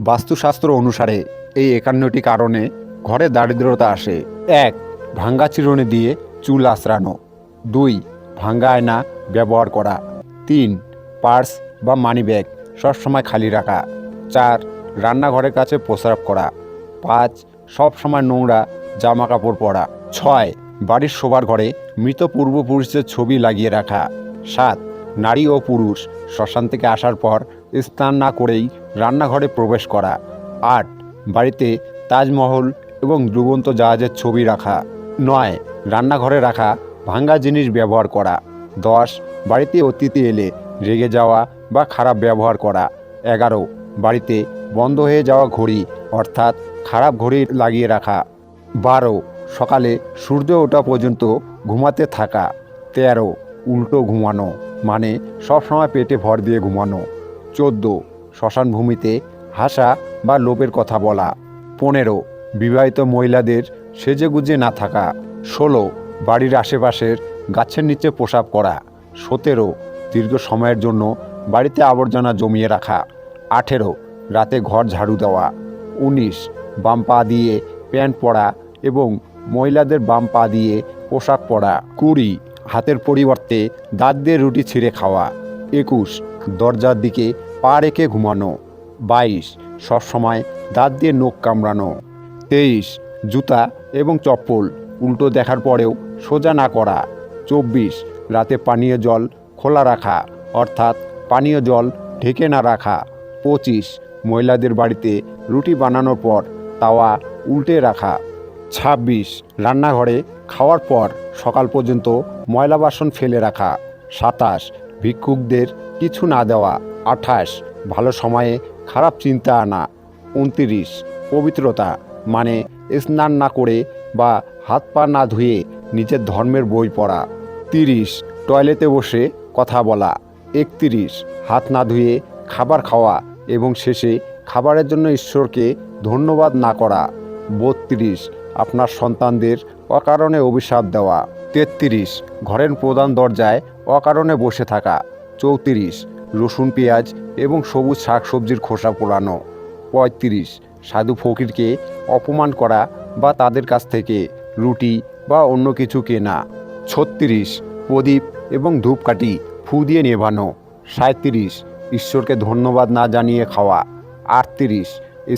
বাস্তুশাস্ত্র অনুসারে এই একান্নটি কারণে ঘরে দারিদ্রতা আসে। এক, ভাঙ্গা চিরুনি দিয়ে চুল আঁচড়ানো। দুই, ভাঙ্গা আয়না ব্যবহার করা। তিন, পার্স বা মানি ব্যাগ সবসময় খালি রাখা। চার, রান্নাঘরের কাছে প্রস্রাব করা। পাঁচ, সবসময় নোংরা জামা কাপড় পরা। ছয়, বাড়ির শোবার ঘরে মৃত পূর্বপুরুষদের ছবি লাগিয়ে রাখা। সাত, নারী ও পুরুষ শ্মশান থেকে আসার পর স্নান না করেই রান্নাঘরে প্রবেশ করা। আট, বাড়িতে তাজমহল এবং ডুবন্ত জাহাজের ছবি রাখা। নয়, রান্নাঘরে রাখা ভাঙ্গা জিনিস ব্যবহার করা। দশ, বাড়িতে অতিথি এলে রেগে যাওয়া বা খারাপ ব্যবহার করা। এগারো, বাড়িতে বন্ধ হয়ে যাওয়া ঘড়ি, অর্থাৎ খারাপ ঘড়ি লাগিয়ে রাখা। বারো, সকালে সূর্য ওঠা পর্যন্ত ঘুমাতে থাকা। তেরো, উল্টো ঘুমানো মানে সবসময় পেটে ভর দিয়ে ঘুমানো। চোদ্দ শ্মশান ভূমিতে হাসা বা লোভের কথা বলা। পনেরো, বিবাহিত মহিলাদের সেজেগুজে না থাকা। ষোলো, বাড়ির আশেপাশের গাছের নিচে প্রসাব করা। সতেরো, দীর্ঘ সময়ের জন্য বাড়িতে আবর্জনা জমিয়ে রাখা। আঠেরো, রাতে ঘর ঝাড়ু দেওয়া। উনিশ, বাম পা দিয়ে প্যান্ট পরা এবং মহিলাদের বাম পা দিয়ে পোশাক পরা। কুড়ি, হাতের পরিবর্তে দাঁত দিয়ে রুটি ছিঁড়ে খাওয়া। একুশ, দরজার দিকে পা রেখে ঘুমানো। বাইশ, সবসময় দাঁত দিয়ে নখ কামড়ানো। তেইশ, জুতা এবং চপ্পল উল্টো দেখার পরেও সোজা না করা। চব্বিশ, রাতে পানীয় জল খোলা রাখা, অর্থাৎ পানীয় জল ঢেকে না রাখা। পঁচিশ, মহিলাদের বাড়িতে রুটি বানানোর পর তাওয়া উল্টে রাখা। ছাব্বিশ, রান্নাঘরে খাওয়ার পর সকাল পর্যন্ত ময়লা বাসন ফেলে রাখা। সাতাশ, ভিক্ষুকদের কিছু না দেওয়া। আঠাশ। ভালো সময়ে, খারাপ চিন্তা আনা উনতিরিশ। পবিত্রতা মানে স্নান না করে বা হাত পা না ধুয়ে নিজের ধর্মের বই পড়া। তিরিশ। টয়লেটে বসে কথা বলা। একত্রিশ। হাত না ধুয়ে খাবার খাওয়া এবং শেষে খাবারের জন্য ঈশ্বরকে ধন্যবাদ না করা। বত্রিশ। আপনার সন্তানদের অকারণে অভিশাপ দেওয়া। তেত্রিশ। ঘরের প্রধান দরজায় অকারণে বসে থাকা। চৌত্রিশ। রসুন পেঁয়াজ এবং সবুজ শাকসবজির খোসা পোড়ানো। পঁয়ত্রিশ, সাধু ফকিরকে অপমান করা বা তাদের কাছ থেকে রুটি বা অন্য কিছু কেনা। ছত্রিশ, প্রদীপ এবং ধূপকাঠি ফু দিয়ে নেভানো। সাঁত্রিশ ঈশ্বরকে ধন্যবাদ না জানিয়ে খাওয়া। আটত্রিশ,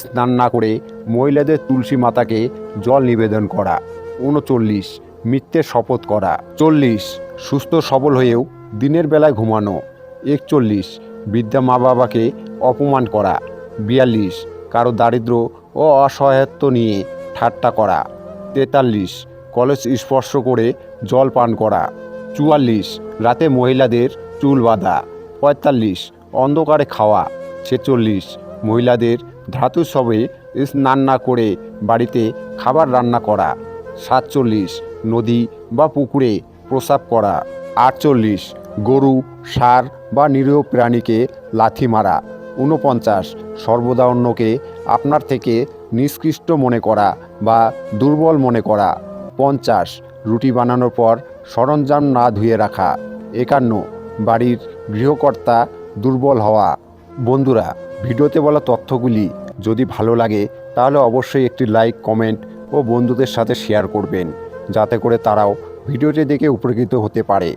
স্নান না করে মহিলাদের তুলসী মাতাকে জল নিবেদন করা। উনচল্লিশ, মিথ্যে শপথ করা। চল্লিশ, সুস্থ সবল হয়েও দিনের বেলায় ঘুমানো। একচল্লিশ। বৃদ্ধা মা বাবাকে অপমান করা। বিয়াল্লিশ। কারও দারিদ্র ও অসহায়ত্ব নিয়ে ঠাট্টা করা। তেতাল্লিশ। কলেজ স্পর্শ করে জল পান করা। চুয়াল্লিশ। রাতে মহিলাদের চুল বাঁধা। পঁয়তাল্লিশ। অন্ধকারে খাওয়া। ছেচল্লিশ। মহিলাদের ধাতু সবে স্নান না করে বাড়িতে খাবার রান্না করা। সাতচল্লিশ। নদী বা পুকুরে প্রসাব করা। আটচল্লিশ। গরু সার বা নিরীহ প্রাণীকে লাথি মারা। ঊনপঞ্চাশ, সর্বদা অন্যকে আপনার থেকে নিষ্কৃষ্ট মনে করা বা দুর্বল মনে করা। পঞ্চাশ, রুটি বানানোর পর সরঞ্জাম না ধুয়ে রাখা। একান্ন, বাড়ির গৃহকর্তা দুর্বল হওয়া। বন্ধুরা, ভিডিওতে বলা তথ্যগুলি যদি ভালো লাগে, তাহলে অবশ্যই একটি লাইক, কমেন্ট ও বন্ধুদের সাথে শেয়ার করবেন। যাতে করে তারাও ভিডিওটি দেখে উপকৃত হতে পারে।